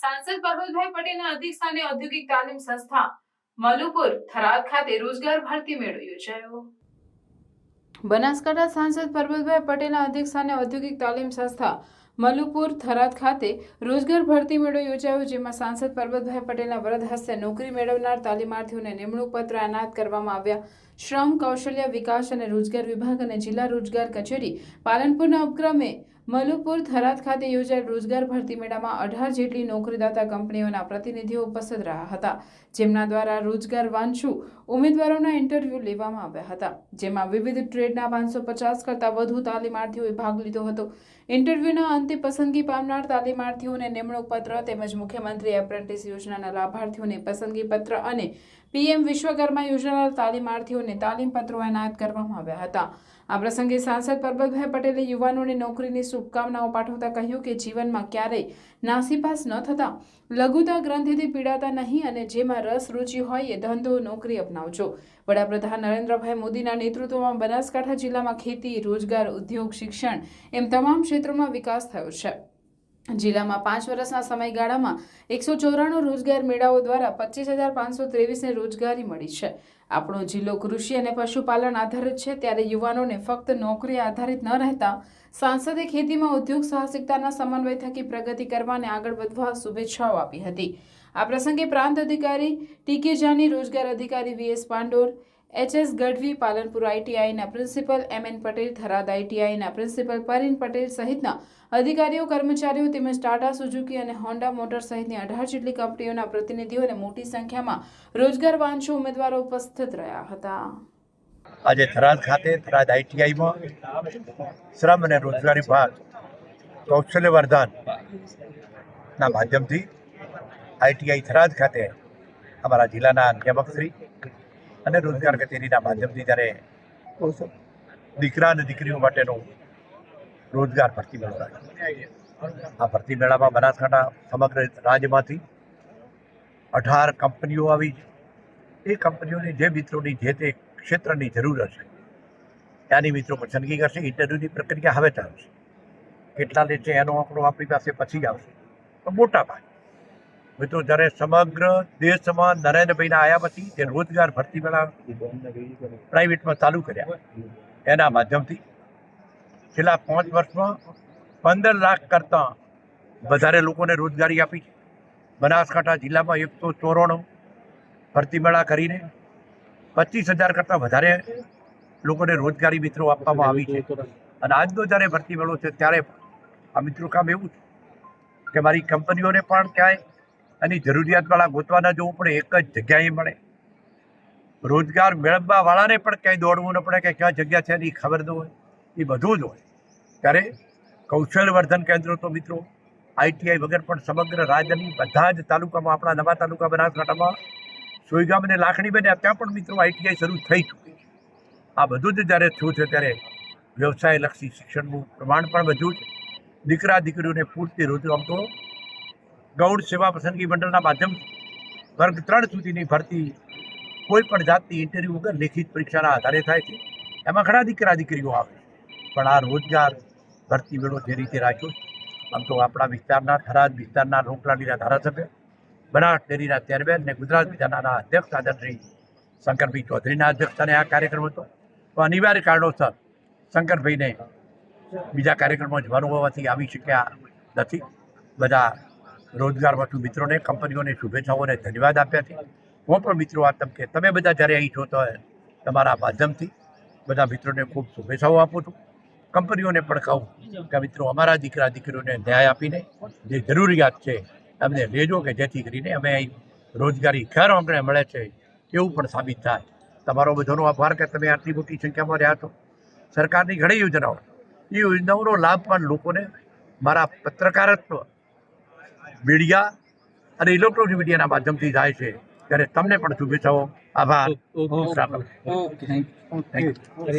સાંસદ પરબતભાઈ પટેલના અધ્યક્ષ સ્થાને ઔદ્યોગિક તાલીમ સંસ્થા મલુપુર થરાદ ખાતે રોજગાર ભરતી મેળો યોજાયો. બનાસકાંઠા સાંસદ પરબતભાઈ પટેલના અધ્યક્ષ સ્થાને ઔદ્યોગિક તાલીમ સંસ્થા મલુપુર થરાદ ખાતે રોજગાર ભરતી મેળો યોજાયો, જેમાં સાંસદ પરબતભાઈ પટેલના વરદ હસ્તે નોકરી મેળવનાર, તાલીમાર્થીઓને નિમણૂક પત્ર એનાયત કરવામાં આવ્યા. શ્રમ, કૌશલ્ય વિકાસ અને રોજગાર વિભાગ અને જિલ્લા રોજગાર કચેરી પાલનપુરના ઉપક્રમે મલુપુર થરાદ ખાતે યોજાયેલ રોજગાર ભરતી મેળામાં અઢાર જેટલી નોકરીદાતા કંપનીઓના પ્રતિનિધિઓ ઉપસ્થિત રહ્યા હતા, જેમના દ્વારા રોજગાર વાંચુ ઉમેદવારોના ઇન્ટરવ્યૂ લેવામાં આવ્યા હતા, જેમાં વિવિધ ટ્રેડના પાંચસો પચાસ કરતાં વધુ તાલીમાર્થીઓએ ભાગ લીધો હતો. ઇન્ટરવ્યૂના અંતે પસંદગી પામનાર તાલીમાર્થીઓને નિમણૂક પત્ર તેમજ મુખ્યમંત્રી એપ્રેન્ટિસ યોજનાના લાભાર્થીઓને પસંદગી પત્ર અને પીએમ વિશ્વકર્મા યોજનાના તાલીમાર્થીઓને તાલીમપત્રો એનાયત કરવામાં આવ્યા હતા. આ પ્રસંગે સાંસદ પરબતભાઈ પટેલે યુવાનોને નોકરીની શુભકામનાઓ પાઠવતા કહ્યું કે જીવનમાં ક્યારેય નાસીપાસ ન થતા. લઘુતા ગ્રંથિથી પીડાતા નહીં અને જેમાં રસ, રુચિ હોય એ ધંધો નોકરી અપનાવજો. વડાપ્રધાન નરેન્દ્રભાઈ મોદીના નેતૃત્વમાં બનાસકાંઠા જિલ્લામાં ખેતી, રોજગાર, ઉદ્યોગ, શિક્ષણ એમ તમામ ક્ષેત્રોમાં વિકાસ થયો છે. જિલ્લામાં પાંચ વર્ષના સમયગાળામાં એકસો ચોરાણું રોજગાર મેળાઓ દ્વારા પચીસ હજાર પાંચસો ત્રેવીસને રોજગારી મળી છે. આપણો જિલ્લો કૃષિ અને પશુપાલન આધારિત છે. ત્યારે યુવાનોને ફક્ત નોકરી આધારિત ન રહેતા સાંસદે ખેતીમાં ઉદ્યોગ સાહસિકતાના સમન્વય થકી પ્રગતિ કરવા અને આગળ વધવા શુભેચ્છાઓ આપી હતી. આ પ્રસંગે પ્રાંત અધિકારી ટીકે જાની, રોજગાર અધિકારી VS Pandor HS Gadhvi, Palanpur આઈટીઆઈના principal M N Patel, Tharad આઈટીઆઈના principal, Parin Patel સહિતના અધિકારીઓ, કર્મચારીઓ તેમજ ટાટા સુઝુકી અને હોન્ડા મોટર સહિતની અઢાર જેટલી કંપનીઓના પ્રતિનિધિઓ અને મોટી સંખ્યામાં રોજગાર વાંચુ ઉમેદવારો ઉપસ્થિત રહ્યા હતા. આજે થરાદ ખાતે, થરાદ આઈટીઆઈમાં શ્રમ અને રોજગાર વિભાગ કૌશલ્ય વર્ધન ના માધ્યમથી આઈટીઆઈ થરાદ ખાતે અમારા જિલ્લાના નિયામકશ્રી અને રોજગાર કચેરીના માધ્યમથી જ્યારે દીકરા અને દીકરીઓ માટેનું રોજગાર ભરતી મેળો રાખ્યો. આ ભરતી મેળામાં બનાસકાંઠા સમગ્ર રાજ્યમાંથી અઢાર કંપનીઓ આવી એ કંપનીઓની જે મિત્રોની જે તે ક્ષેત્રની જરૂર હશે ત્યાંની મિત્રો પસંદગી કરશે ઇન્ટરવ્યૂની પ્રક્રિયા હવે ચાલશે. કેટલા લે છે એનો આંકડો આપણી પાસે પછી આવશે. પણ મોટા ભાગે મિત્રો, જ્યારે સમગ્ર દેશમાં નરેન્દ્રભાઈના આવ્યા પછી તે રોજગાર ભરતી મેળા પ્રાઇવેટમાં ચાલુ કર્યા. એના માધ્યમથી છેલ્લા પાંચ વર્ષમાં પંદર લાખ કરતાં વધારે લોકોને રોજગારી આપી છે. બનાસકાંઠા જિલ્લામાં એકસો ચોરાણું ભરતી મેળા કરીને પચીસ હજાર કરતાં વધારે લોકોને રોજગારી મિત્રો આપવામાં આવી છે. અને આજનો જ્યારે ભરતી મેળો છે, ત્યારે આ મિત્રો કામ એવું છે કે મારી કંપનીઓને પણ ક્યાંય એની જરૂરિયાતવાળા ગોતવા ન જવું પડે એક જ જગ્યાએ મળે. રોજગાર મેળવવાવાળાને પણ ક્યાંય દોડવું ન પડે કે ક્યાં જગ્યા છે એની ખબર ન હોય. એ બધું જ હોય. ત્યારે કૌશલ્ય વર્ધન કેન્દ્રો તો મિત્રો આઈટીઆઈ વગર પણ સમગ્ર રાજ્યની બધા જ તાલુકામાં, આપણા નવા તાલુકા બનાસકાંઠામાં સોયગામ અને લાખણી બને ત્યાં પણ મિત્રો આઈટીઆઈ શરૂ થઈ ચૂકી આ બધું જ જ્યારે થયું છે ત્યારે વ્યવસાયલક્ષી શિક્ષણનું પ્રમાણ પણ વધ્યું છે. દીકરા દીકરીઓને પૂરતી રોજગાર તો ગૌણ સેવા પસંદગી મંડળના માધ્યમથી વર્ગ ત્રણ સુધીની ભરતી કોઈ પણ જાતની ઇન્ટરવ્યૂ વગર લેખિત પરીક્ષાના આધારે થાય છે. એમાં ઘણા દીકરા દીકરીઓ આવે પણ આ રોજગાર ભરતી મેળો જે રીતે રાખ્યો આમ તો આપણા વિસ્તારના થરાદ વિસ્તારના રોકલાડીના ધારાસભ્ય, બનાસ ડેરીના ચેરમેન અને ગુજરાત વિધાનના અધ્યક્ષ આદરશ્રી શંકરભાઈ ચૌધરીના અધ્યક્ષસ્થાને આ કાર્યક્રમ હતો. તો અનિવાર્ય કારણોસર શંકરભાઈને બીજા કાર્યક્રમમાં જવાનું હોવાથી આવી શક્યા નથી. બધા રોજગાર વસ્તુ મિત્રોને, કંપનીઓને શુભેચ્છાઓને ધન્યવાદ આપ્યા છે. હું પણ મિત્રો આ તબકે તમે બધા જ્યારે અહીં છો તો તમારા માધ્યમથી બધા મિત્રોને ખૂબ શુભેચ્છાઓ આપું છું. કંપનીઓને પણ કહું કે મિત્રો અમારા દીકરા, દીકરીઓને ન્યાય આપીને જે જરૂરિયાત છે એમને લેજો કે જેથી કરીને અમે અહીં રોજગારી ખેર અમને મળે છે એવું પણ સાબિત થાય. તમારો બધાનો આભાર કે તમે આટલી મોટી સંખ્યામાં રહ્યા છો. સરકારની ઘણી યોજનાઓ, એ યોજનાઓનો લાભ પણ લોકોને મારા પત્રકારત્વ મીડિયા અને ઇલેક્ટ્રોનિક મીડિયાના માધ્યમથી જાય છે. ત્યારે તમને પણ શુભેચ્છાઓ. આભાર. Okay thank you.